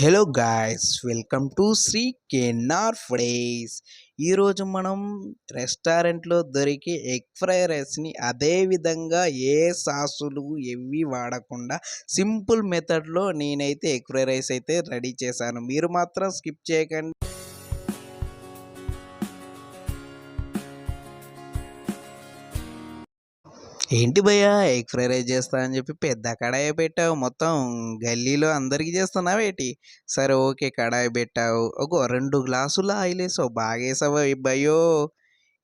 Hello guys welcome to Shri KNR fries ఈరోజు మనం రెస్టారెంట్లో దొరికే ఎగ్ ఫ్రై రైస్ని అదే విధంగా ఏ సాసులు ఎవి వాడకుండా సింపుల్ మెథడ్లో నేనైతే ఎగ్ ఫ్రై రైస్ అయితే రెడీ చేశాను. మీరు మాత్రం స్కిప్ చేయకండి. ఏంటి భయ్యా ఎగ్ ఫ్రై రైస్ చేస్తా అని చెప్పి పెద్ద కడాయి పెట్టావు. మొత్తం గల్లీలో అందరికీ చేస్తున్నావు ఏంటి? సరే ఓకే కడాయి పెట్టావు. ఒక రెండు గ్లాసుల ఆయిల్ వేసావు. బాగా వేసావు భయ్యో?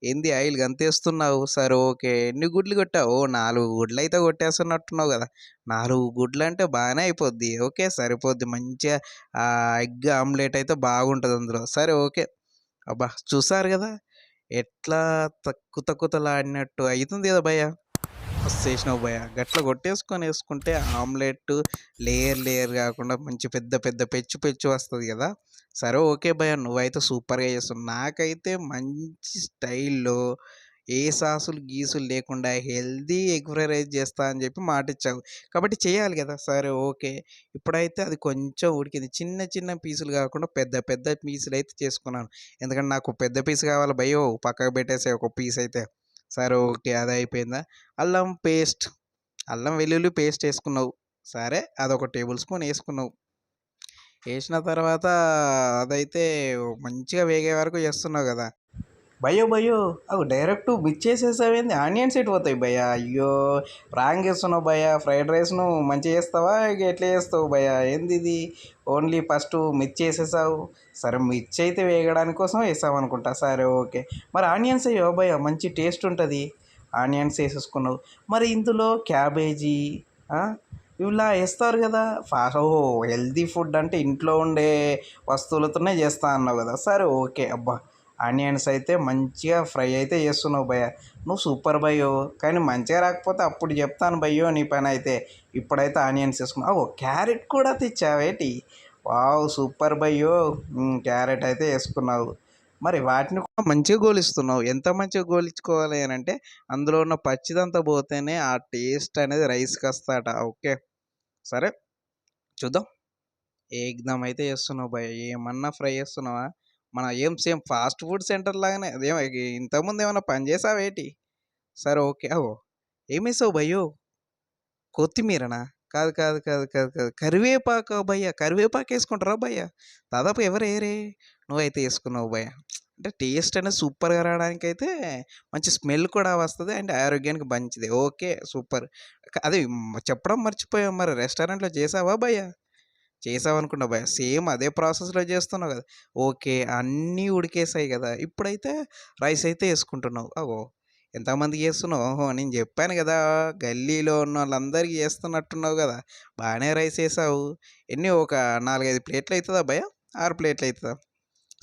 ఏంది ఆయిల్ గంతేస్తున్నావు? సరే ఓకే. ఎన్ని గుడ్లు కొట్టావు? ఓ నాలుగు గుడ్లు అయితే కొట్టేస్తున్నట్టున్నావు కదా. నాలుగు గుడ్లు అంటే బాగానే అయిపోద్ది. ఓకే సరిపోద్ది. మంచిగా ఆ ఎగ్ ఆమ్లెట్ అయితే బాగుంటుంది అందులో. సరే ఓకే. అబ్బా చూసారు కదా? ఎట్లా తక్కు తక్కుతలాడినట్టు అవుతుంది కదా భయ్యా? మస్తు వేసినావు గట్ల కొట్టేసుకొని వేసుకుంటే ఆమ్లెట్ లేయర్ లేయర్ కాకుండా మంచి పెద్ద పెద్ద పెచ్చు పెచ్చు వస్తుంది కదా. సరే ఓకే భయ నువ్వైతే సూపర్గా చేస్తావు నాకైతే మంచి స్టైల్లో ఏ సాసులు గీసులు లేకుండా హెల్దీ ఎగ్ ఫ్రై రైస్ చేస్తా అని చెప్పి మాట ఇచ్చావు కాబట్టి చేయాలి కదా. సరే ఓకే. ఇప్పుడైతే అది కొంచెం ఉడికింది. చిన్న చిన్న పీసులు కాకుండా పెద్ద పెద్ద పీసులు అయితే చేసుకున్నాను. ఎందుకంటే నాకు పెద్ద పీస్ కావాలి భయో పక్కకు పెట్టేసే ఒక పీస్ అయితే సరే ఓకే. అది అయిపోయిందా? అల్లం పేస్ట్ అల్లం వెల్లుల్లి పేస్ట్ వేసుకున్నావు. సరే అదొక టేబుల్ స్పూన్ వేసుకున్నావు. వేసిన తర్వాత అదైతే మంచిగా వేగే వరకు చేస్తున్నావు కదా? భయ్యో భయ్యో అవి డైరెక్ట్ మిక్స్ చేసేసావేంది? ఆనియన్స్ ఎటు పోతాయి భయ్యా? అయ్యో రాంగ్ చేస్తున్నావు భయ్యా ఫ్రైడ్ రైస్ను మంచిగా చేస్తావా? ఇక ఎట్లా చేస్తావు భయ్యా? ఏంది ఇది? ఓన్లీ ఫస్ట్ మిర్చి వేసేసావు సరే మిర్చి అయితే వేయడానికి కోసం వేసావు అనుకుంటా సరే ఓకే. మరి ఆనియన్స్ అయ్యో భయ్యా? మంచి టేస్ట్ ఉంటుంది. ఆనియన్స్ వేసేసుకున్నావు. మరి ఇందులో క్యాబేజీ ఇలా వేస్తారు కదా. ఫాస్ట్ ఓ హెల్తీ ఫుడ్ అంటే ఇంట్లో ఉండే వస్తువులతోనే చేస్తా అన్నావు కదా. సరే ఓకే అబ్బా. ఆనియన్స్ అయితే మంచిగా ఫ్రై అయితే చేస్తున్నావు భయ్య. నువ్వు సూపర్ భయ్యో. కానీ మంచిగా రాకపోతే అప్పుడు చెప్తాను భయ్యో నీ పని అయితే. ఇప్పుడైతే ఆనియన్స్ వేసుకున్నావు ఓ క్యారెట్ కూడా తెచ్చావేటి వావ్ సూపర్ భయ్యో. క్యారెట్ అయితే వేసుకున్నావు. మరి వాటిని కూడా మంచిగా గోలిస్తున్నావు. ఎంత మంచిగా గోలించుకోవాలి అని అంటే అందులో ఉన్న పచ్చిదంతా పోతేనే ఆ టేస్ట్ అనేది రైస్కి వస్తాట. ఓకే. సరే. చూద్దాం. ఏకదమ్ అయితే చేస్తున్నావు భయ్య? ఏమన్నా ఫ్రై చేస్తున్నావా? మన ఏం సేమ్ ఫాస్ట్ ఫుడ్ సెంటర్ లాగానే. అదేమో ఇంతకుముందు ఏమైనా పని చేసావేటి సరే ఓకే. ఓ ఏమేసావు భయ్యో? కొత్తిమీరనా? కాదు కాదు కాదు కాదు కాదు. కరివేపాకు భయ్య. కరివేపాకు వేసుకుంటారా భయ్య? దాదాపు ఎవరేరే నువ్వైతే వేసుకున్నావు భయ్య. అంటే టేస్ట్ అనేది సూపర్గా రావడానికి అయితే మంచి స్మెల్ కూడా వస్తుంది అండ్ ఆరోగ్యానికి మంచిది. Okay super. అది చెప్పడం మర్చిపోయావు మరి రెస్టారెంట్లో చేసావా భయ్య? చేసావనుకున్నా భయ. సేమ్ అదే ప్రాసెస్లో చేస్తున్నావు కదా. ఓకే అన్నీ ఉడికేసాయి కదా. ఇప్పుడైతే రైస్ అయితే వేసుకుంటున్నావు. అవో ఎంతమందికి చేస్తున్నావు? ఓహో నేను చెప్పాను కదా గల్లీలో ఉన్న వాళ్ళందరికీ చేస్తున్నట్టున్నావు కదా. బాగానే రైస్ వేసావు. ఎన్ని ఒక నాలుగైదు ప్లేట్లు అవుతుందా భయ? ఆరు ప్లేట్లు అవుతుందా?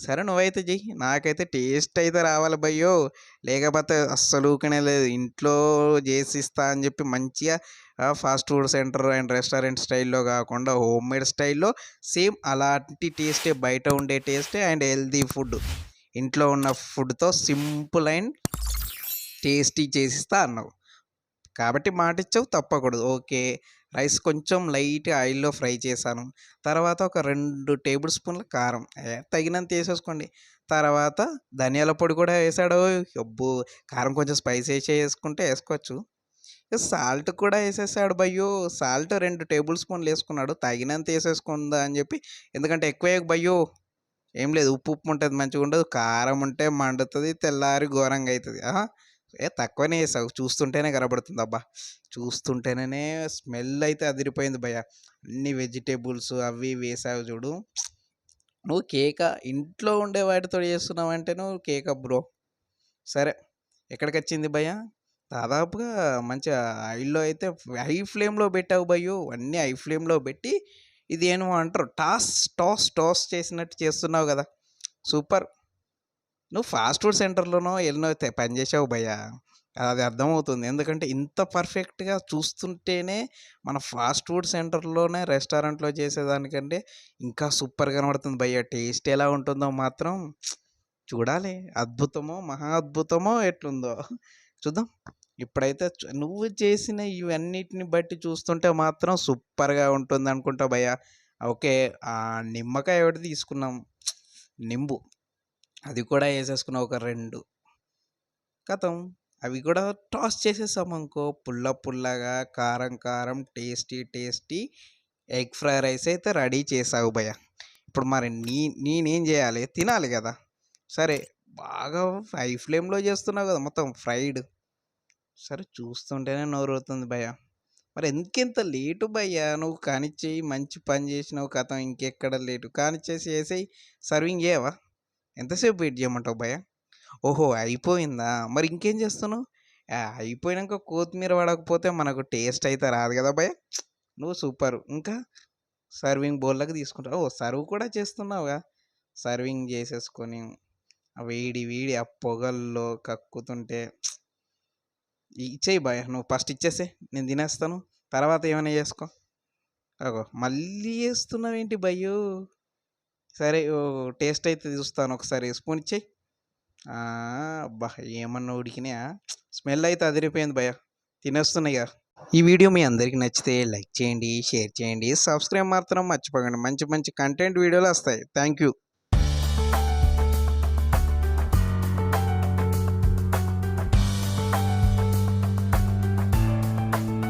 సరే నువ్వైతే చెయ్యి. నాకైతే టేస్ట్ అయితే రావాలి భయ్యో. లేకపోతే అస్సలు ఊకనే లేదు. ఇంట్లో చేసిస్తా అని చెప్పి మంచిగా fast food centre and restaurant స్టైల్లో కాకుండా హోమ్ మేడ్ స్టైల్లో సేమ్ అలాంటి టేస్టే బయట ఉండే టేస్టే అండ్ హెల్తీ ఫుడ్. ఇంట్లో ఉన్న ఫుడ్తో సింపుల్ అండ్ టేస్టీ చేసిస్తా అన్నావు. కాబట్టి మాట ఇచ్చావు తప్పకూడదు. ఓకే. రైస్ కొంచెం లైట్ ఆయిల్లో ఫ్రై చేశాను. తర్వాత ఒక రెండు టేబుల్ స్పూన్ల కారం. తగినంత వేసేసుకోండి. తర్వాత ధనియాల పొడి కూడా వేసాడు. అబ్బో! కారం కొంచెం స్పైసీ వేసుకుంటే వేసుకోవచ్చు. సాల్ట్ కూడా వేసేసాడు భయ్యో సాల్ట్ రెండు టేబుల్ స్పూన్లు వేసుకున్నాడు. తగినంత వేసేసుకుందా అని చెప్పి ఎందుకంటే ఎక్కువ భయ్యో ఏం లేదు. ఉప్పు ఉప్పు ఉంటుంది. మంచిగా ఉండదు. కారం ఉంటే మండుతుంది. తెల్లారి ఘోరంగా అవుతుంది ఏ తక్కువనే వేసావు చూస్తుంటేనే కనబడుతుంది. అబ్బా! చూస్తుంటేనే స్మెల్ అయితే అదిరిపోయింది భయ అన్ని వెజిటేబుల్స్ అవి వేసావు చూడు. నువ్వు కేక ఇంట్లో ఉండే వాటితో చేస్తున్నావు అంటే నువ్వు కేక బ్రో. సరే ఎక్కడికి వచ్చింది భయ దాదాపుగా మంచిగా ఆయిల్లో అయితే హై ఫ్లేమ్లో పెట్టావు భయ్యో. అన్నీ హై ఫ్లేమ్లో పెట్టి ఇది ఏమో అంటారు టాస్ టాస్ టాస్ చేసినట్టు చేస్తున్నావు కదా. సూపర్. నువ్వు ఫాస్ట్ ఫుడ్ సెంటర్లోనో ఎన్నో పనిచేసావు భయ్యా అది అర్థమవుతుంది ఎందుకంటే ఇంత పర్ఫెక్ట్గా చూస్తుంటేనే మన ఫాస్ట్ ఫుడ్ సెంటర్లోనే రెస్టారెంట్లో చేసేదానికంటే ఇంకా సూపర్ కనబడుతుంది భయ్య టేస్ట్ ఎలా ఉంటుందో మాత్రం చూడాలి అద్భుతమో మహా అద్భుతమో ఎట్లుందో చూద్దాం ఇప్పుడైతే నువ్వు చేసిన ఇవన్నిటిని బట్టి చూస్తుంటే మాత్రం సూపర్గా ఉంటుంది అనుకుంటా భయ్య ఓకే. ఆ నిమ్మకాయ ఒకటి తీసుకున్నాం. నింబు. అది కూడా వేసేసుకున్నావు ఒక రెండు కథం అవి కూడా టాస్ చేసేసామనుకో పుల్ల పుల్లగా, కారం కారం, tasty tasty. Egg fry rice అయితే రెడీ చేసావు భయ ఇప్పుడు మరి నీ నేనేం చేయాలి? తినాలి కదా. సరే బాగా హై ఫ్లేమ్‌లో చేస్తున్నావు కదా మొత్తం ఫ్రైడ్. సరే చూస్తుంటేనే నోరూరుతుంది భయ మరి ఎందుకింత లేటు భయ్య? నువ్వు కానిచ్చేయి మంచి పని చేసినావు కథం ఇంకెక్కడ లేటు. కానిచ్చేసి వేసేయి. సర్వింగ్ చేయవా? ఎంతసేపు వెయిట్ చేయమంటావు భయ ఓహో! అయిపోయిందా? మరి ఇంకేం చేస్తున్నావు? అయిపోయాక కొత్తిమీర పడకపోతే మనకు టేస్ట్ అయితే రాదు కదా భయ నువ్వు సూపర్ ఇంకా సర్వింగ్ బౌల్‌లోకి తీసుకుంటావు. ఓ సర్వ్ కూడా చేస్తున్నావుగా. సర్వింగ్ చేసేసుకొని వేడి వేడి ఆ పొగల్లో కక్కుతుంటే ఇచ్చేయి భయ్య. నువ్వు ఫస్ట్ ఇచ్చేసే నేను తినేస్తాను. తర్వాత ఏమైనా చేసుకో. అగో మళ్ళీ చేస్తున్నావేంటి భయ్యో! సరే టేస్ట్ అయితే చూస్తాను ఒకసారి స్పూన్ ఇచ్చేయి. అబ్బా! ఏమన్నా ఉడికినాయా? స్మెల్ అయితే అదిరిపోయింది భయ తినేస్తున్నా ఈ వీడియో మీ అందరికీ నచ్చితే లైక్ చేయండి, షేర్ చేయండి, సబ్స్క్రైబ్ మాత్రం మర్చిపోకండి. మంచి మంచి కంటెంట్ వీడియోలు వస్తాయి. Thank you.